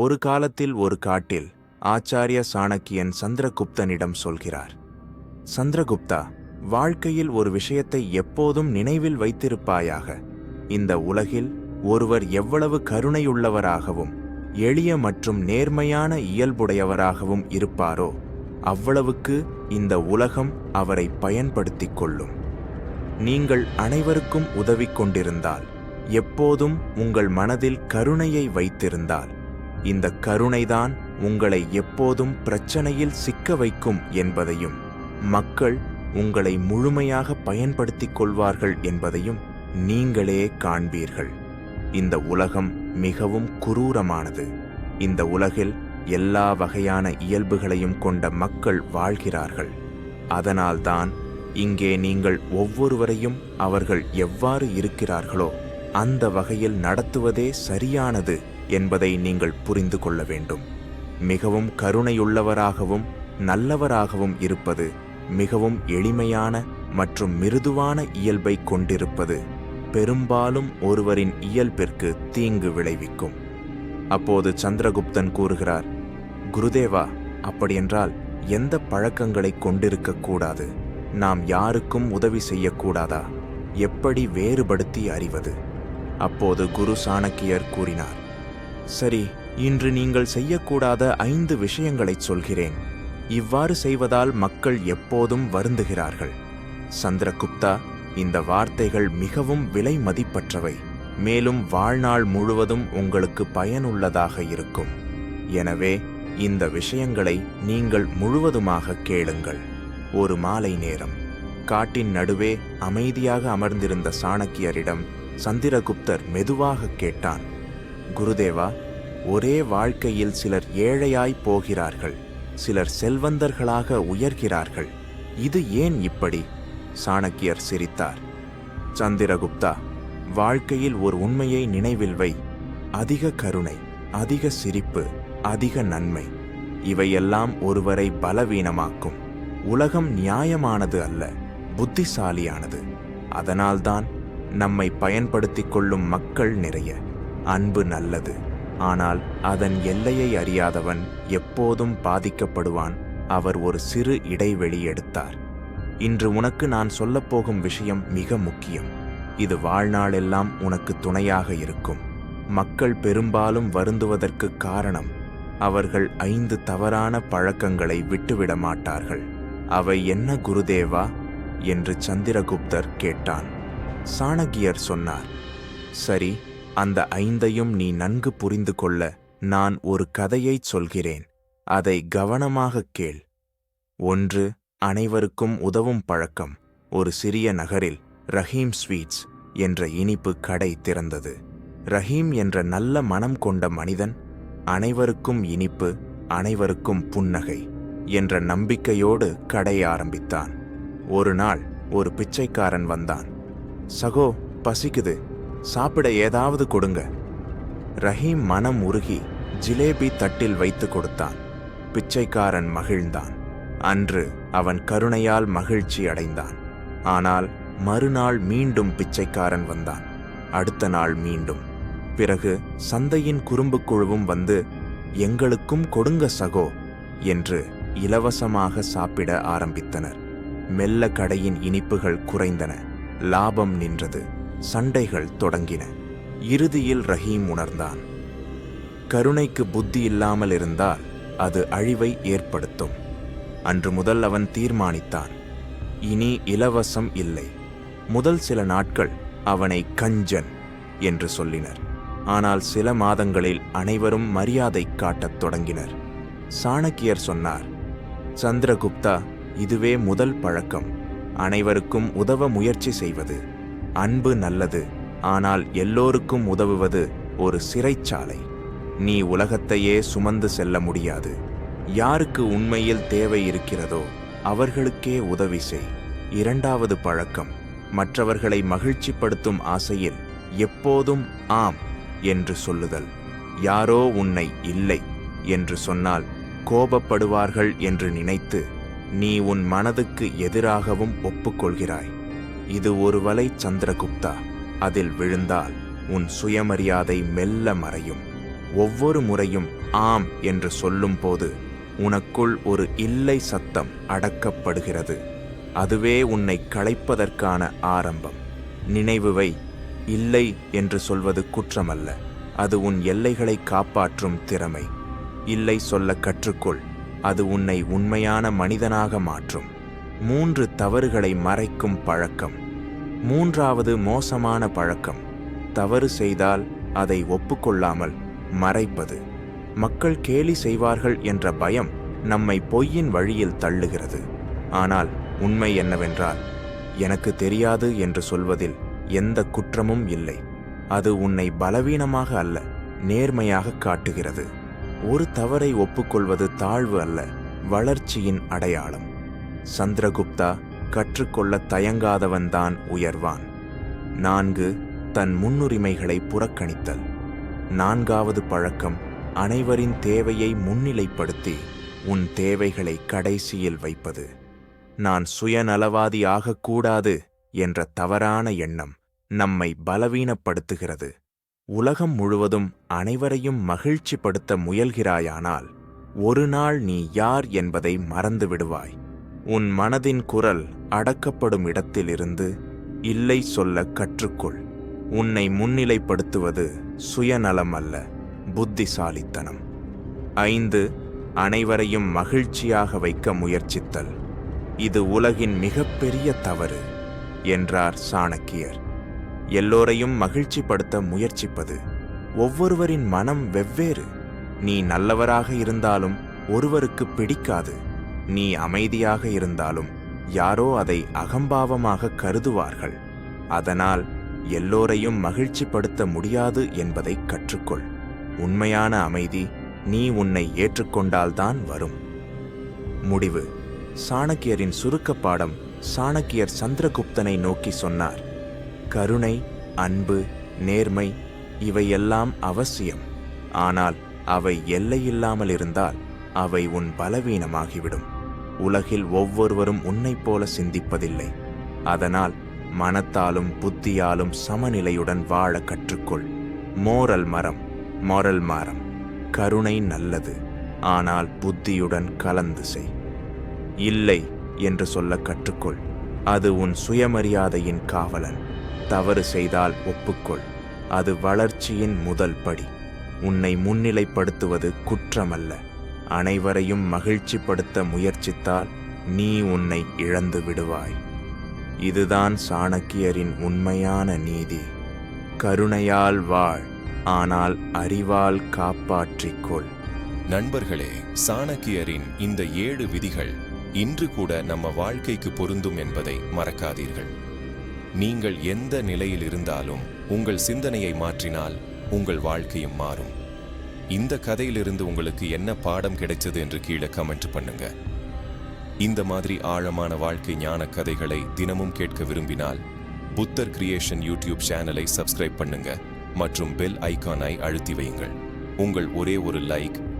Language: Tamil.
ஒரு காலத்தில் ஒரு காட்டில் ஆச்சாரிய சாணக்கியன் சந்திரகுப்தனிடம் சொல்கிறார் சந்திரகுப்தா வாழ்க்கையில் ஒரு விஷயத்தை எப்போதும் நினைவில் வைத்திருப்பாயாக. இந்த உலகில் ஒருவர் எவ்வளவு கருணையுள்ளவராகவும் எளிய மற்றும் நேர்மையான இயல்புடையவராகவும் இருப்பாரோ அவ்வளவுக்கு இந்த உலகம் அவரை பயன்படுத்திக் கொள்ளும். நீங்கள் அனைவருக்கும் உதவி கொண்டிருந்தால் எப்போதும் உங்கள் மனதில் கருணையை வைத்திருந்தால் இந்த கருணைதான் உங்களை எப்போதும் பிரச்சனையில் சிக்க வைக்கும் என்பதையும் மக்கள் உங்களை முழுமையாக பயன்படுத்திக் கொள்வார்கள் என்பதையும் நீங்களே காண்பீர்கள். இந்த உலகம் மிகவும் குரூரமானது. இந்த உலகில் எல்லா வகையான இயல்புகளையும் கொண்ட மக்கள் வாழ்கிறார்கள். அதனால்தான் இங்கே நீங்கள் ஒவ்வொருவரையும் அவர்கள் எவ்வாறு இருக்கிறார்களோ அந்த வகையில் நடத்துவதே சரியானது என்பதை நீங்கள் புரிந்து கொள்ள வேண்டும். மிகவும் கருணையுள்ளவராகவும் நல்லவராகவும் இருப்பது மிகவும் எளிமையான மற்றும் மிருதுவான இயல்பை கொண்டிருப்பது பெரும்பாலும் ஒருவரின் இயல்பிற்கு தீங்கு விளைவிக்கும். அப்போது சந்திரகுப்தன் கூறுகிறார் குருதேவா அப்படியென்றால் எந்த பழக்கங்களை கொண்டிருக்கக்கூடாது நாம் யாருக்கும் உதவி செய்யக்கூடாதா எப்படி வேறுபடுத்தி அறிவது? அப்போது குரு சாணக்கியர் கூறினார் சரி இன்று நீங்கள் செய்யக்கூடாத ஐந்து விஷயங்களைச் சொல்கிறேன். இவ்வாறு செய்வதால் மக்கள் எப்போதும் வருந்துகிறார்கள். சந்திரகுப்தா இந்த வார்த்தைகள் மிகவும் விலை மதிப்பற்றவை. மேலும் வாழ்நாள் முழுவதும் உங்களுக்கு பயனுள்ளதாக இருக்கும். எனவே இந்த விஷயங்களை நீங்கள் முழுவதுமாக கேளுங்கள். ஒரு மாலை நேரம். காட்டின் நடுவே அமைதியாக அமர்ந்திருந்த சாணக்கியரிடம் சந்திரகுப்தர் மெதுவாக கேட்டான். குருதேவா ஒரே வாழ்க்கையில் சிலர் ஏழையாய் போகிறார்கள் சிலர் செல்வந்தர்களாக உயர்கிறார்கள். இது ஏன் இப்படி? சாணக்கியர் சிரித்தார். சந்திரகுப்தா வாழ்க்கையில் ஒரு உண்மையை நினைவில் வை. அதிக கருணை அதிக சிரிப்பு அதிக நன்மை இவையெல்லாம் ஒருவரை பலவீனமாக்கும். உலகம் நியாயமானது அல்ல புத்திசாலியானது. அதனால்தான் நம்மை பயன்படுத்திக் கொள்ளும் மக்கள் நிறைய. அன்பு நல்லது. ஆனால் அதன் எல்லையை அறியாதவன் எப்போதும் பாதிக்கப்படுவான். அவர் ஒரு சிறு இடைவெளி எடுத்தார். இன்று உனக்கு நான் சொல்லப்போகும் விஷயம் மிக முக்கியம். இது வாழ்நாளெல்லாம் உனக்கு துணையாக இருக்கும். மக்கள் பெரும்பாலும் வருந்துவதற்கு காரணம் அவர்கள் ஐந்து தவறான பழக்கங்களை விட்டுவிட மாட்டார்கள். அவை என்ன குருதேவா? என்று சந்திரகுப்தர் கேட்டான். சாணகியர் சொன்னார் சரி அந்த ஐந்தையும் நீ நன்கு புரிந்து கொள்ள நான் ஒரு கதையைச் சொல்கிறேன். அதை கவனமாகக் கேள். ஒன்று அனைவருக்கும் உதவும் பழக்கம். ஒரு சிறிய நகரில் ரஹீம் ஸ்வீட்ஸ் என்ற இனிப்பு கடை திறந்தது. ரஹீம் என்ற நல்ல மனம் கொண்ட மனிதன் அனைவருக்கும் இனிப்பு அனைவருக்கும் புன்னகை என்ற நம்பிக்கையோடு கடை ஆரம்பித்தான். ஒரு நாள் ஒரு பிச்சைக்காரன் வந்தான். சகோ பசிக்குது. சாப்பிட ஏதாவது கொடுங்க. ரஹீம் மனம் உருகி ஜிலேபி தட்டில் வைத்து கொடுத்தான். பிச்சைக்காரன் மகிழ்ந்தான். அன்று அவன் கருணையால் மகிழ்ச்சி அடைந்தான். ஆனால் மறுநாள் மீண்டும் பிச்சைக்காரன் வந்தான். அடுத்த நாள் மீண்டும். பிறகு சந்தையின் குறும்புக் குழுவும் வந்து எங்களுக்கும் கொடுங்க சகோ என்று இலவசமாக சாப்பிட ஆரம்பித்தனர். மெல்ல கடையின் இனிப்புகள் குறைந்தன. லாபம் நின்றது. சண்டைகள் தொடங்கின. இறுதியில் ரஹீம் உணர்ந்தான். கருணைக்கு புத்தி இல்லாமல் இருந்தால் அது அழிவை ஏற்படுத்தும். அன்று முதல் அவன் தீர்மானித்தான். இனி இலவசம் இல்லை. முதல் சில நாட்கள் அவனை கஞ்சன் என்று சொல்லினர். ஆனால் சில மாதங்களில் அனைவரும் மரியாதை காட்டத் தொடங்கினர். சாணக்கியர் சொன்னார் சந்திரகுப்தா இதுவே முதல் பழக்கம். அனைவருக்கும் உதவ முயற்சி செய்வது. அன்பு நல்லது ஆனால் எல்லோருக்கும் உதவுவது ஒரு சிறைச்சாலை. நீ உலகத்தையே சுமந்து செல்ல முடியாது. யாருக்கு உண்மையில் தேவை இருக்கிறதோ அவர்களுக்கே உதவி செய். இரண்டாவது பழக்கம் மற்றவர்களை மகிழ்ச்சிப்படுத்தும் ஆசையில் எப்போதும் ஆம் என்று சொல்லுதல். யாரோ உன்னை இல்லை என்று சொன்னால் கோபப்படுவார்கள் என்று நினைத்து நீ உன் மனதுக்கு எதிராகவும் ஒப்புக்கொள்கிறாய். இது ஒரு வலை சந்திரகுப்தா. அதில் விழுந்தால் உன் சுயமரியாதை மெல்ல மறையும். ஒவ்வொரு முறையும் ஆம் என்று சொல்லும்போது உனக்குள் ஒரு இல்லை சத்தம் அடக்கப்படுகிறது. அதுவே உன்னை களைப்பதற்கான ஆரம்பம். நினைவுவை இல்லை என்று சொல்வது குற்றமல்ல. அது உன் எல்லைகளை காப்பாற்றும் திறமை. இல்லை சொல்ல கற்றுக்கொள். அது உன்னை உண்மையான மனிதனாக மாற்றும். மூன்று தவறுகளை மறைக்கும் பழக்கம். மூன்றாவது மோசமான பழக்கம். தவறு செய்தால் அதை ஒப்புக்கொள்ளாமல் மறைப்பது. மக்கள் கேலி செய்வார்கள் என்ற பயம் நம்மை பொய்யின் வழியில் தள்ளுகிறது. ஆனால் உண்மை என்னவென்றால் எனக்கு தெரியாது என்று சொல்வதில் எந்த குற்றமும் இல்லை. அது உன்னை பலவீனமாக அல்ல நேர்மையாக காட்டுகிறது. ஒரு தவறை ஒப்புக்கொள்வது தாழ்வு அல்ல வளர்ச்சியின் அடையாளம். சந்திரகுப்தா கற்றுக்கொள்ள தயங்காதவன்தான் உயர்வான். நான்கு தன் முன்னுரிமைகளை புறக்கணித்தல். நான்காவது பழக்கம் அனைவரின் தேவையை முன்னிலைப்படுத்தி உன் தேவைகளை கடைசியில் வைப்பது. நான் சுயநலவாதி ஆகக்கூடாது என்ற தவறான எண்ணம் நம்மை பலவீனப்படுத்துகிறது. உலகம் முழுவதும் அனைவரையும் மகிழ்ச்சிப்படுத்த முயல்கிறாயானால் ஒரு நாள் நீ யார் என்பதை மறந்து விடுவாய் உன் மனதின் குரல் அடக்கப்படும் இடத்திலிருந்து இல்லை சொல்ல கற்றுக்கொள். உன்னை முன்னிலைப்படுத்துவது சுயநலம் அல்ல புத்திசாலித்தனம். ஐந்து அனைவரையும் மகிழ்ச்சியாக வைக்க முயற்சித்தல். இது உலகின் மிகப்பெரிய தவறு என்றார் சாணக்கியர். எல்லோரையும் மகிழ்ச்சிப்படுத்த முயற்சிப்பது ஒவ்வொருவரின் மனம் வெவ்வேறு. நீ நல்லவராக இருந்தாலும் ஒருவருக்கு பிடிக்காது. நீ அமைதியாக இருந்தாலும் யாரோ அதை அகம்பாவமாக கருதுவார்கள். அதனால் எல்லோரையும் மகிழ்ச்சிப்படுத்த முடியாது என்பதை கற்றுக்கொள். உண்மையான அமைதி நீ உன்னை ஏற்றுக்கொண்டால்தான் வரும். முடிவு. சாணக்கியரின் சுருக்கப் பாடம் சாணக்கியர் சந்திரகுப்தனை நோக்கி சொன்னார். கருணை அன்பு நேர்மை இவையெல்லாம் அவசியம். ஆனால் அவை எல்லையில்லாமல் இருந்தால் அவை உன் பலவீனமாகிவிடும். உலகில் ஒவ்வொருவரும் உன்னைப் போல சிந்திப்பதில்லை. அதனால் மனத்தாலும் புத்தியாலும் சமநிலையுடன் வாழ கற்றுக்கொள். மோரல் மரம் மொரல் மரம். கருணை நல்லது. ஆனால் புத்தியுடன் கலந்து செய். இல்லை என்று சொல்ல கற்றுக்கொள். அது உன் சுயமரியாதையின் காவலன். தவறு செய்தால் ஒப்புக்கொள். அது வளர்ச்சியின் முதல் படி. உன்னை முன்னிலைப்படுத்துவது குற்றமல்ல. அனைவரையும் மகிழ்ச்சிப்படுத்த முயற்சித்தால் நீ உன்னை இழந்து விடுவாய். இதுதான் சாணக்கியரின் உண்மையான நீதி. கருணையால் வாழ் ஆனால் அறிவால் காப்பாற்றிக்கொள் நண்பர்களே சாணக்கியரின் இந்த ஏழு விதிகள் இன்று கூட நம்ம வாழ்க்கைக்கு பொருந்தும் என்பதை மறக்காதீர்கள். நீங்கள் எந்த நிலையில் இருந்தாலும் உங்கள் சிந்தனையை மாற்றினால் உங்கள் வாழ்க்கையும் மாறும். இந்த கதையிலிருந்து உங்களுக்கு என்ன பாடம் கிடைச்சது என்று கீழே கமெண்ட் பண்ணுங்க. இந்த மாதிரி ஆழமான வாழ்க்கை ஞான கதைகளை தினமும் கேட்க விரும்பினால் புத்தர் கிரியேஷன் யூடியூப் சேனலை சப்ஸ்கிரைப் பண்ணுங்க மற்றும் பெல் ஐக்கானை அழுத்தி வையுங்கள். உங்கள் ஒரே ஒரு லைக்